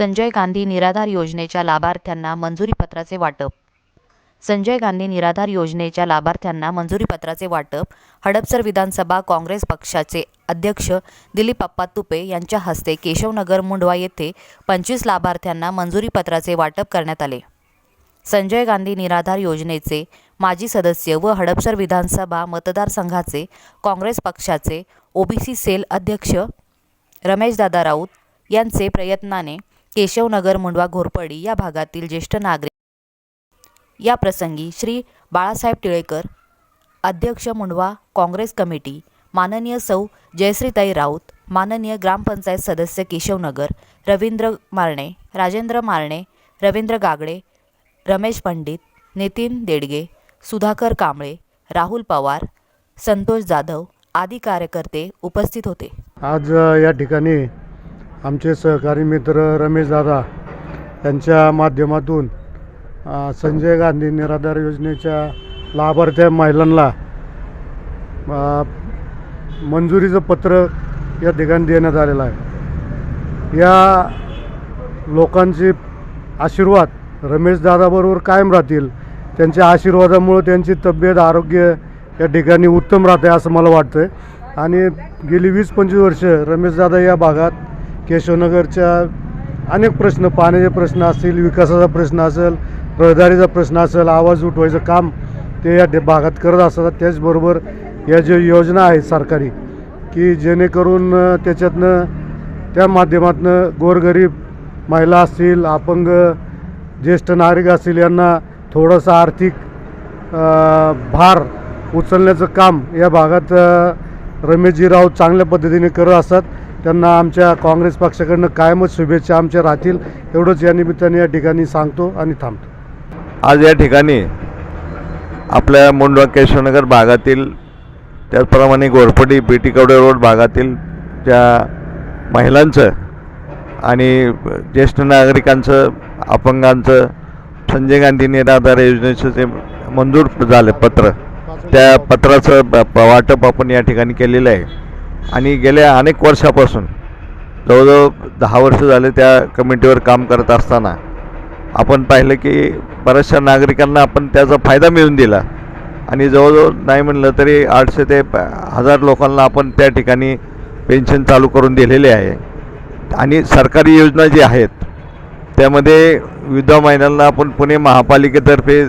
संजय गांधी निराधार योजनेच्या लाभार्थ्यांना मंजुरीपत्राचे वाटप. संजय गांधी निराधार योजनेच्या लाभार्थ्यांना मंजुरीपत्राचे वाटप. हडपसर विधानसभा काँग्रेस पक्षाचे अध्यक्ष दिलीपप्पा तुपे यांच्या हस्ते केशवनगर मुंडवा येथे पंचवीस लाभार्थ्यांना मंजुरीपत्राचे वाटप करण्यात आले. संजय गांधी निराधार योजनेचे माजी सदस्य व हडपसर विधानसभा मतदारसंघाचे काँग्रेस पक्षाचे ओबीसी सेल अध्यक्ष रमेशदादा राऊत यांचे प्रयत्नाने केशवनगर मुंडवा घोरपडी या भागातील ज्येष्ठ नागरिक. या प्रसंगी श्री बाळासाहेब टिळेकर अध्यक्ष मुंडवा काँग्रेस कमिटी माननीय सौ. जयश्रीताई राऊत माननीय ग्रामपंचायत सदस्य केशवनगर रवींद्र मारणे राजेंद्र मारणे रवींद्र गागडे रमेश पंडित नितीन देडगे सुधाकर कांबळे राहुल पवार संतोष जाधव आदी कार्यकर्ते उपस्थित होते. आज या ठिकाणी आमचे सहकारी मित्र रमेश दादा यांच्या माध्यमातून संजय गांधी निराधार योजनेच्या लाभार्थ्या महिलांना मंजुरीचं पत्र या ठिकाणी देण्यात आलेलं आहे. या लोकांचे आशीर्वाद रमेशदादाबरोबर कायम राहतील. त्यांच्या आशीर्वादामुळं त्यांची तब्येत आरोग्य या ठिकाणी उत्तम राहते असं मला वाटतं आणि गेली वीस पंचवीस वर्ष रमेशदादा या भागात केशवनगरच्या अनेक प्रश्न पाण्याचे प्रश्न असतील विकासाचा प्रश्न असेल रहदारीचा प्रश्न असेल आवाज उठवायचं काम ते या डे- भागात करत असतात. त्याचबरोबर या ज्या योजना आहेत सरकारी की जेणेकरून त्याच्यातनं त्या माध्यमातनं गोरगरीब महिला असतील अपंग ज्येष्ठ नागरिक असतील यांना थोडंसं आर्थिक भार उचलण्याचं काम या भागात रमेशजी राऊत चांगल्या पद्धतीने करत असतात. त्यांना आमच्या काँग्रेस पक्षाकडनं कायमच शुभेच्छा आमच्या राहतील. एवढंच या निमित्ताने या ठिकाणी सांगतो आणि थांबतो. आज या ठिकाणी आपल्या मुंडवा केशवनगर भागातील त्याचप्रमाणे घोरपडी बेटीकवडे रोड भागातील ज्या महिलांचं आणि ज्येष्ठ नागरिकांचं अपंगांचं संजय गांधी निराधार योजनेचं जे मंजूर झालं पत्र त्या पत्राचं ब- प- वाटप आपण या ठिकाणी केलेलं आहे. आणि गेल्या अनेक वर्षापासून जवळजवळ दहा वर्ष झाले त्या कमिटीवर काम करत असताना आपण पाहिलं की बऱ्याचशा नागरिकांना आपण त्याचा फायदा मिळून दिला. आणि जवळजवळ नाही म्हणलं तरी आठशे ते हजार लोकांना आपण त्या ठिकाणी पेन्शन चालू करून दिलेले आहे. आणि सरकारी योजना जी आहेत त्यामध्ये विधवा महिलांना आपण पुणे महापालिकेतर्फे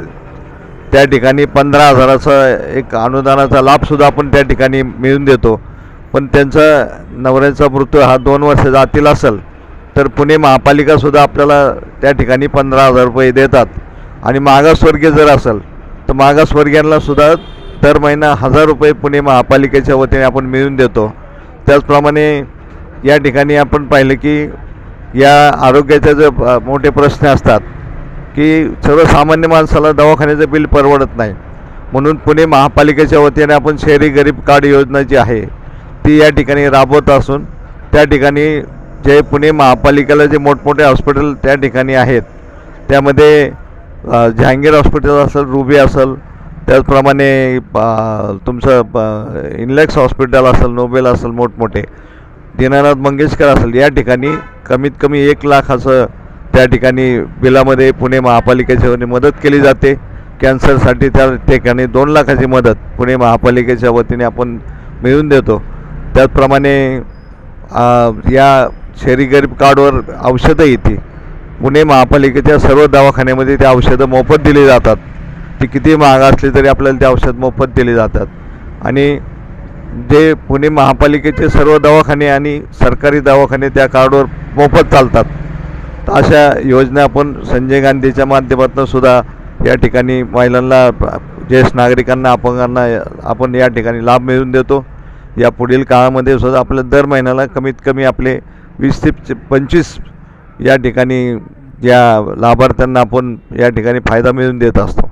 त्या ठिकाणी पंधरा हजाराचा एक अनुदानाचा लाभसुद्धा आपण त्या ठिकाणी मिळून देतो. पण त्यांचा नवऱ्याचा मृत्यू हा दोन वर्षाचा आतील असेल तर पुणे महापालिकासुद्धा आपल्याला त्या ठिकाणी पंधरा हजार रुपये देतात. आणि मागासवर्गीय जर असेल तर मागासवर्गीयांनासुद्धा दर महिना हजार रुपये पुणे महापालिकेच्या वतीने आपण मिळून देतो. त्याचप्रमाणे या ठिकाणी आपण पाहिलं की या आरोग्याचे जे मोठे प्रश्न असतात की सर्वसामान्य माणसाला दवाखान्याचं बिल परवडत नाही. म्हणून पुणे महापालिकेच्या वतीने आपण शहरी गरीब कार्ड योजना जी आहे ती या ठिकाणी राबवत असून त्या ठिकाणी जे पुणे महापालिकेला जे मोठमोठे हॉस्पिटल त्या ठिकाणी आहेत. त्यामध्ये जहांगीर हॉस्पिटल असेल रुबी असेल त्याचप्रमाणे तुमचं ब- इनलेक्स हॉस्पिटल असेल नोबेल असेल मोठमोठे दीनानाथ मंगेशकर असेल या ठिकाणी कमीत कमी एक लाखाचं त्या ठिकाणी बिलामध्ये पुणे महापालिकेच्या वतीने मदत केली जाते. कॅन्सरसाठी त्या ठिकाणी दोन लाखाची मदत पुणे महापालिकेच्या वतीने आपण मिळवून देतो. त्याचप्रमाणे या शहरी गरीब कार्डवर औषधं येते. पुणे महापालिकेच्या सर्व दवाखान्यामध्ये ते औषधं मोफत दिली जातात. ती किती महाग असली तरी आपल्याला ते औषध मोफत दिली जातात. आणि जे पुणे महापालिकेचे सर्व दवाखाने आणि सरकारी दवाखाने त्या कार्डवर मोफत चालतात. तर अशा योजना आपण संजय गांधीच्या माध्यमातून सुद्धा या ठिकाणी महिलांना ज्येष्ठ नागरिकांना अपंगांना आपण या ठिकाणी लाभ मिळवून देतो. या पुढील काळामध्ये सुद्धा आपलं दर महिन्याला कमीत कमी आपले वीस ते पंचवीस या ठिकाणी या लाभार्थ्यांना आपण या ठिकाणी फायदा मिळवून देत असतो.